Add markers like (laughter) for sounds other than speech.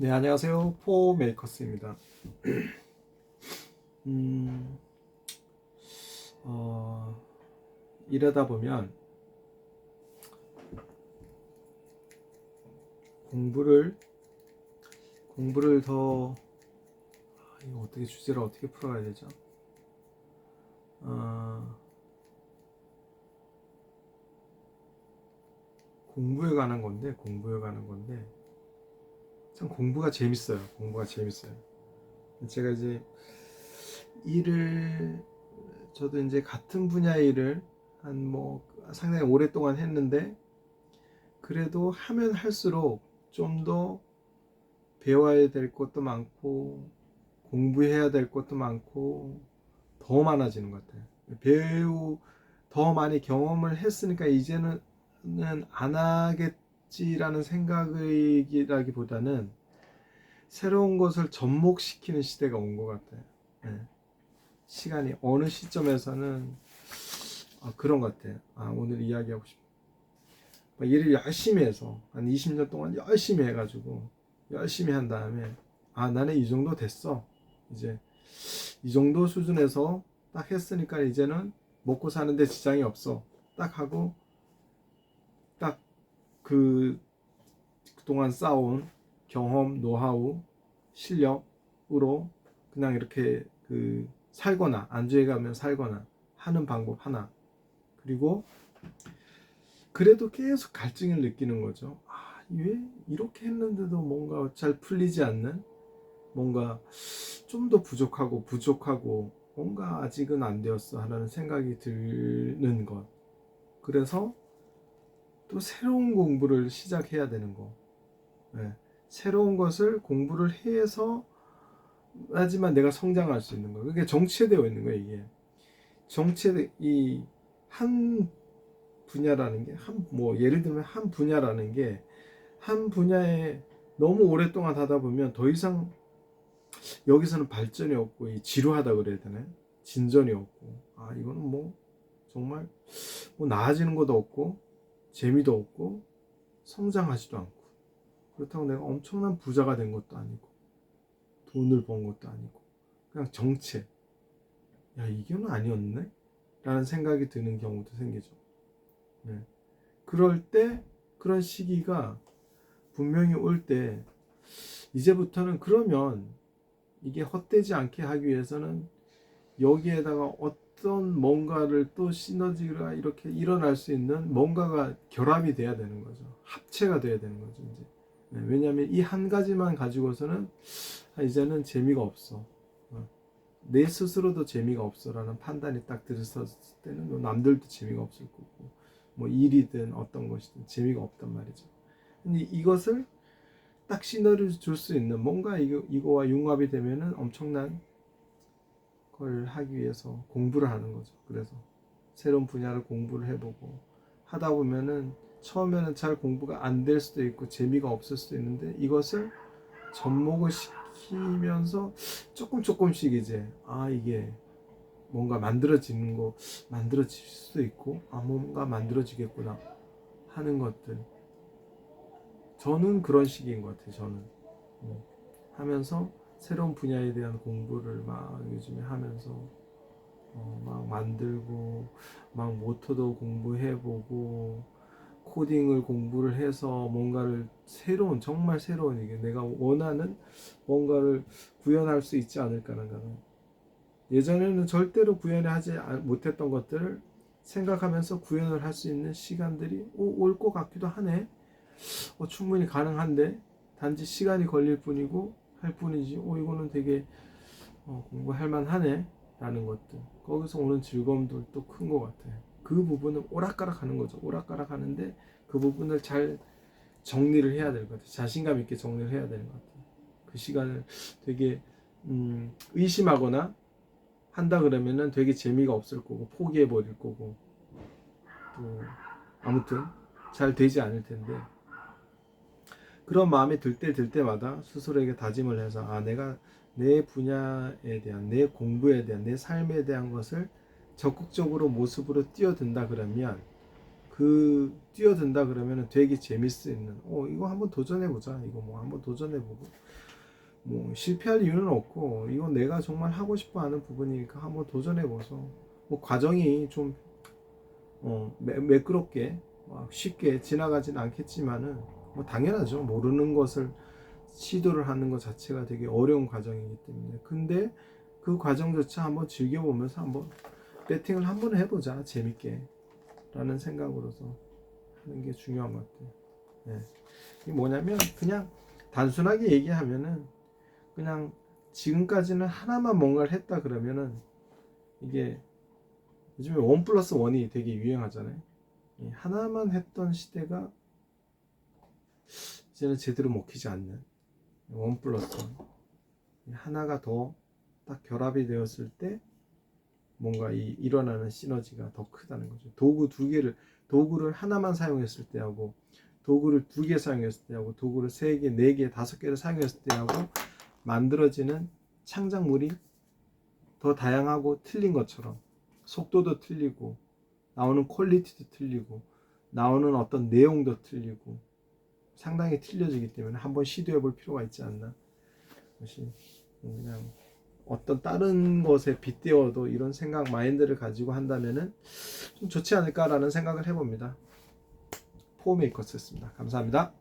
네, 안녕하세요. 포 메이커스입니다. (clears throat) 음, 어, 일하다 보면 공부를 공부를 더 아, 이거 어떻게 주제를 어떻게 풀어야 되죠? 어, 공부에 관한 건데 공부에 관한 건데 참 공부가 재밌어요. 공부가 재밌어요. 제가 이제 일을 저도 이제 같은 분야의 일을 한 뭐 상당히 오랫동안 했는데 그래도 하면 할수록 좀 더 배워야 될 것도 많고 공부해야 될 것도 많고 더 많아지는 것 같아요. 배우 더 많이 경험을 했으니까 이제는 안 하겠 지라는 생각이라기보다는 새로운 것을 접목시키는 시대가 온 것 같아요. 예. 시간이 어느 시점에서는 아, 그런 것 같아요. 아, 오늘 이야기하고 싶어. 막 일을 열심히 해서 한 20년 동안 열심히 해가지고 열심히 한 다음에 아 나는 이 정도 됐어. 이제 이 정도 수준에서 딱 했으니까 이제는 먹고 사는데 지장이 없어. 딱 하고 딱 그 그동안 쌓아온 경험, 노하우, 실력으로 그냥 이렇게 그 살거나 안주해 가면 살거나 하는 방법 하나. 그리고 그래도 계속 갈증을 느끼는 거죠. 아, 왜 이렇게 했는데도 뭔가 잘 풀리지 않는 뭔가 좀 더 부족하고 부족하고 뭔가 아직은 안 되었어 하는 생각이 드는 것. 그래서 또 새로운 공부를 시작해야 되는 거. 네. 새로운 것을 공부를 해서 하지만 내가 성장할 수 있는 거. 그게 정체되어 있는 거예요, 이게. 정체 이한 분야라는 게 한 뭐 예를 들면 한 분야라는 게 한 분야에 너무 오랫동안 하다 보면 더 이상 여기서는 발전이 없고 이 지루하다 그래야 되나요? 진전이 없고 아 이거는 뭐 정말 뭐 나아지는 것도 없고 재미도 없고 성장하지도 않고. 그렇다고 내가 엄청난 부자가 된 것도 아니고 돈을 번 것도 아니고 그냥 정체. 야 이게는 아니었네? 라는 생각이 드는 경우도 생기죠. 네. 그럴 때 그런 시기가 분명히 올 때 이제부터는 그러면 이게 헛되지 않게 하기 위해서는 여기에다가 어떤 뭔가를 또 시너지가 이렇게 일어날 수 있는 뭔가가 결합이 돼야 되는 거죠. 합체가 돼야 되는 거죠. 이제. 네, 왜냐하면 이 한 가지만 가지고서는 아, 이제는 재미가 없어. 어, 내 스스로도 재미가 없어라는 판단이 딱 들었을 때는 뭐 남들도 재미가 없을 거고 뭐 일이든 어떤 것이든 재미가 없단 말이죠. 근데 이것을 딱 시너를 줄 수 있는 뭔가 이거, 이거와 융합이 되면은 엄청난 걸 하기 위해서 공부를 하는 거죠. 그래서 새로운 분야를 공부를 해보고 하다 보면은 처음에는 잘 공부가 안 될 수도 있고 재미가 없을 수도 있는데 이것을 접목을 시키면서 조금 조금씩 이제 아 이게 뭔가 만들어지는 거 만들어질 수도 있고 아 뭔가 만들어지겠구나 하는 것들. 저는 그런 식인 것 같아요 저는. 음, 하면서 새로운 분야에 대한 공부를 막 요즘에 하면서 어, 막 만들고 막 모터도 공부해보고 코딩을 공부를 해서 뭔가를 새로운 정말 새로운 이게 내가 원하는 뭔가를 구현할 수 있지 않을까라는 예전에는 절대로 구현을 하지 못했던 것들을 생각하면서 구현을 할 수 있는 시간들이 올 것 같기도 하네. 어, 충분히 가능한데 단지 시간이 걸릴 뿐이고 할 뿐이지. 어 이거는 되게 어, 공부할 만하네. 라는 것들 거기서 오는 즐거움도 큰 것 같아요. 그 부분은 오락가락 하는 거죠. 오락가락 하는데 그 부분을 잘 정리를 해야 될 것 같아요. 자신감 있게 정리를 해야 되는 것 같아요. 그 시간을 되게 음, 의심하거나 한다 그러면은 되게 재미가 없을 거고 포기해 버릴 거고 또 아무튼 잘 되지 않을 텐데 그런 마음이 들때들 때마다 스스로에게 다짐을 해서 아 내가 내 분야에 대한 내 공부에 대한 내 삶에 대한 것을 적극적으로 모습으로 뛰어든다 그러면 그 뛰어든다 그러면은 되게 재밌어 있는 어 이거 한번 도전해 보자. 이거 뭐 한번 도전해 보고. 뭐 실패할 이유는 없고 이건 내가 정말 하고 싶어 하는 부분이니까 한번 도전해 보소. 뭐 과정이 좀 어, 매, 매끄럽게 막 쉽게 지나가진 않겠지만은 뭐 당연하죠. 모르는 것을 시도를 하는 것 자체가 되게 어려운 과정이기 때문에. 근데 그 과정조차 한번 즐겨보면서 한번 배팅을 한번 해보자. 재밌게. 라는 생각으로서 하는 게 중요한 것 같아요. 예. 이게 뭐냐면 그냥 단순하게 얘기하면은 그냥 지금까지는 하나만 뭔가를 했다 그러면은 이게 요즘에 원 플러스 원이 되게 유행하잖아요. 이 하나만 했던 시대가 이제는 제대로 먹히지 않는 원 플러스 하나가 더 딱 결합이 되었을 때 뭔가 이 일어나는 시너지가 더 크다는 거죠. 도구 두 개를 도구를 하나만 사용했을 때하고 도구를 두 개 사용했을 때하고 도구를 세 개, 네 개, 다섯 개를 사용했을 때하고 만들어지는 창작물이 더 다양하고 틀린 것처럼 속도도 틀리고 나오는 퀄리티도 틀리고 나오는 어떤 내용도 틀리고 상당히 틀려지기 때문에 한번 시도해 볼 필요가 있지 않나. 것이 그냥 어떤 다른 것에 빗대어도 이런 생각 마인드를 가지고 한다면은 좀 좋지 않을까라는 생각을 해봅니다. 포메이커스였습니다. 감사합니다.